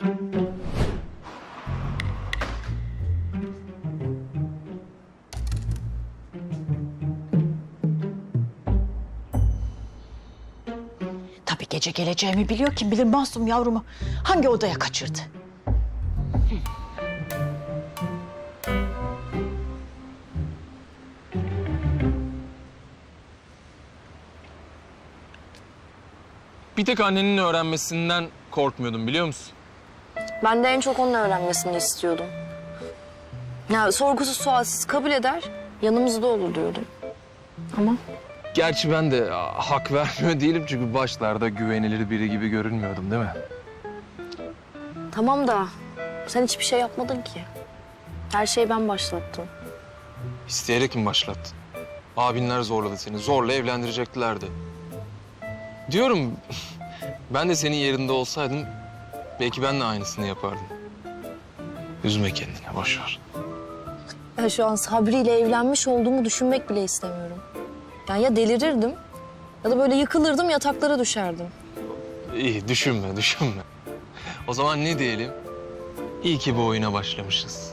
Tabii gece geleceğimi biliyor kim bilir masum yavrumu hangi odaya kaçırdı. Bir tek annenin öğrenmesinden korkmuyordum biliyor musun? Ben de en çok onun öğrenmesini istiyordum. Ya sorgusuz sualsiz kabul eder, yanımızda olur diyordum. Ama Gerçi ben de hak vermiyor değilim çünkü başlarda güvenilir biri gibi görünmüyordum değil mi? tamam da sen hiçbir şey yapmadın ki. Her şeyi ben başlattım. İsteyerek mi başlattın? Abinler zorladı seni. Zorla evlendireceklerdi. Diyorum ben de senin yerinde olsaydım belki ben de aynısını yapardım. Üzme kendini boş ver. Ben şu an Sabri ile evlenmiş olduğumu düşünmek bile istemiyorum. Yani ya delirirdim ya da böyle yıkılırdım yataklara düşerdim. İyi düşünme düşünme. O zaman ne diyelim? İyi ki bu oyuna başlamışız.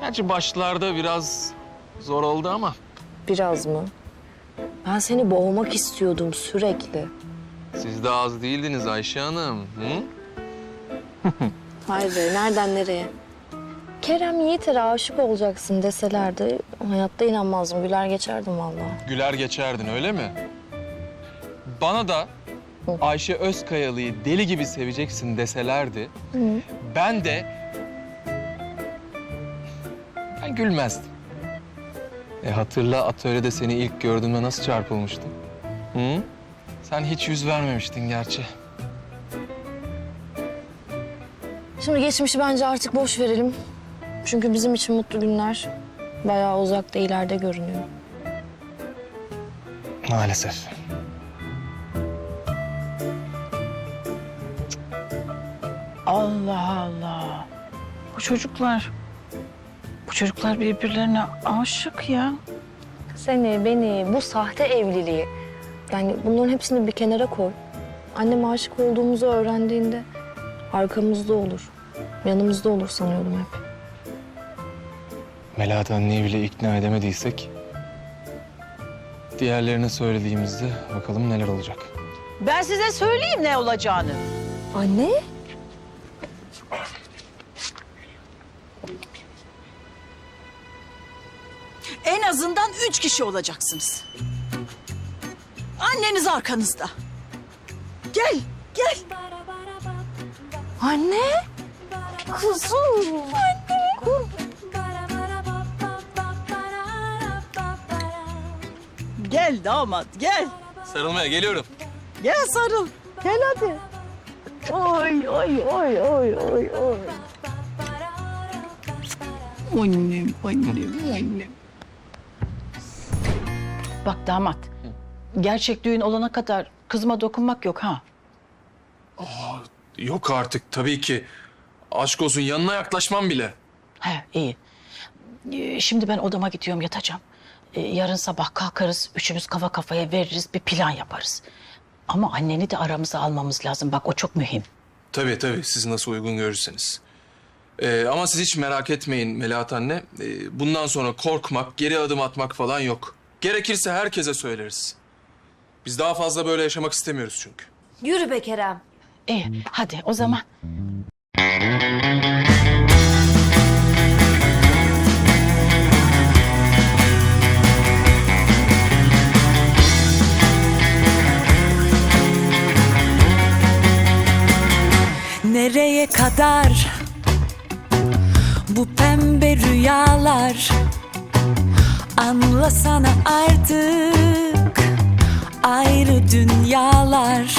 Gerçi başlarda biraz zor oldu ama Biraz mı? Ben seni boğmak istiyordum sürekli. siz de az değildiniz Ayşe Hanım. Hı? Hayır be, nereden nereye? Kerem Yiğiter'e aşık olacaksın deselerdi hayatta inanmazdım. Güler geçerdim vallahi. Güler geçerdin öyle mi? Bana da Ayşe Özkayalı'yı deli gibi seveceksin deselerdi ben de ben gülmezdim. E hatırla atölyede seni ilk gördüğümde nasıl çarpılmıştım? Hı? Sen hiç yüz vermemiştin gerçi. Şimdi geçmişi bence artık boş verelim. Çünkü bizim için mutlu günler bayağı uzakta ileride görünüyor. Maalesef. Allah Allah. Bu çocuklar, bu çocuklar birbirlerine aşık ya. Seni, beni, bu sahte evliliği. Yani bunların hepsini bir kenara koy. Annem aşık olduğumuzu öğrendiğinde arkamızda olur. Yanımızda olur sanıyordum hep. Melahat anneyi bile ikna edemediysek... ...diğerlerine söylediğimizde bakalım neler olacak. Ben size söyleyeyim ne olacağını. Anne? En azından üç kişi olacaksınız. Anneniz arkanızda. Gel, gel. Anne? Kuzum. Gel damat, gel. Sarılmaya geliyorum. Gel sarıl. Gel hadi. Oy, oy, oy, oy, oy, oy. Annem, annem, annem. Bak damat. Gerçek düğün olana kadar kızıma dokunmak yok ha. Yok artık tabii ki. Aşk olsun yanına yaklaşmam bile. He iyi. Ee, Şimdi ben odama gidiyorum yatacağım. Ee, Yarın sabah kalkarız, üçümüz kafa kafaya veririz, bir plan yaparız. Ama anneni de aramıza almamız lazım. Bak o çok mühim. Tabii tabii siz nasıl uygun görürseniz. Ee, ama siz hiç merak etmeyin Melahat anne. Ee, bundan sonra korkmak, geri adım atmak falan yok. Gerekirse herkese söyleriz. Biz daha fazla böyle yaşamak istemiyoruz çünkü. Yürü be Kerem. İyi, hadi o zaman. Nereye kadar? Bu pembe rüyalar Anlasana artık. Ayrı dünyalar